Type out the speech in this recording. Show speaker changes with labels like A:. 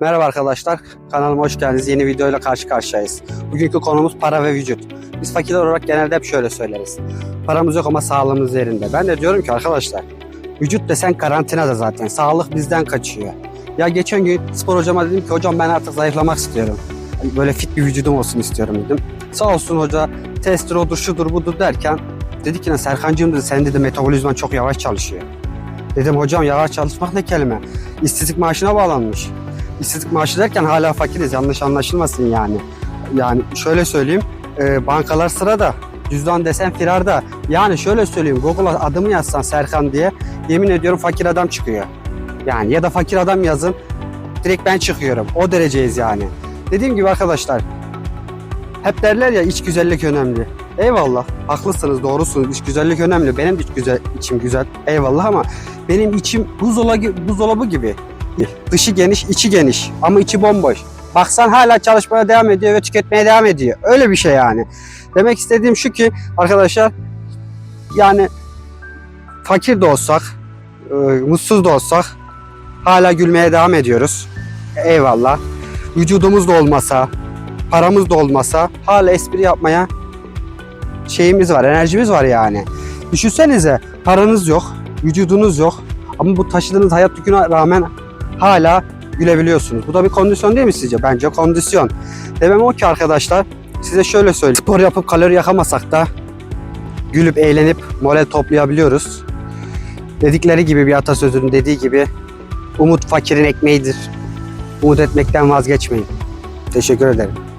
A: Merhaba arkadaşlar, kanalıma hoş geldiniz. Yeni videoyla karşı karşıyayız. Bugünkü konumuz para ve vücut. Biz fakirler olarak genelde hep şöyle söyleriz. Paramız yok ama sağlığımız yerinde. Ben de diyorum ki arkadaşlar, vücut desen karantinada zaten. Sağlık bizden kaçıyor. Ya geçen gün spor hocama dedim ki hocam ben artık zayıflamak istiyorum. Böyle fit bir vücudum olsun istiyorum dedim. Sağ olsun hoca testtir odur şudur budur derken dedi ki "Ne Serkancığım dedi senin dedi metabolizman çok yavaş çalışıyor. Dedim hocam yavaş çalışmak ne kelime? İşsizlik maaşına bağlanmış. İşsizlik maaşı derken hala fakiriz yanlış anlaşılmasın yani. Yani şöyle söyleyeyim e, bankalar sırada cüzdan desen firarda. Yani şöyle söyleyeyim Google'a adımı yazsan Serkan diye yemin ediyorum fakir adam çıkıyor. Yani ya da fakir adam yazın direkt ben çıkıyorum. O dereceyiz yani. Dediğim gibi arkadaşlar hep derler ya iç güzellik önemli. Eyvallah haklısınız doğrusunuz iç güzellik önemli. Benim de iç güzel, içim güzel eyvallah ama benim içim buzdolabı, buzdolabı gibi. Dışı geniş, içi geniş ama içi bomboş. Baksan hala çalışmaya devam ediyor ve tüketmeye devam ediyor. Öyle bir şey yani. Demek istediğim şu ki arkadaşlar yani fakir de olsak, e, mutsuz da olsak hala gülmeye devam ediyoruz. Eyvallah. Vücudumuz da olmasa, paramız da olmasa hala espri yapmaya şeyimiz var, enerjimiz var yani. Düşünsenize paranız yok, vücudunuz yok ama bu taşıdığınız hayat yüküne rağmen hala gülebiliyorsunuz. Bu da bir kondisyon değil mi sizce? Bence kondisyon. Demem o ki arkadaşlar size şöyle söyleyeyim. Spor yapıp kalori yakamasak da gülüp eğlenip moral toplayabiliyoruz. Dedikleri gibi bir atasözünün dediği gibi umut fakirin ekmeğidir. Umut etmekten vazgeçmeyin. Teşekkür ederim.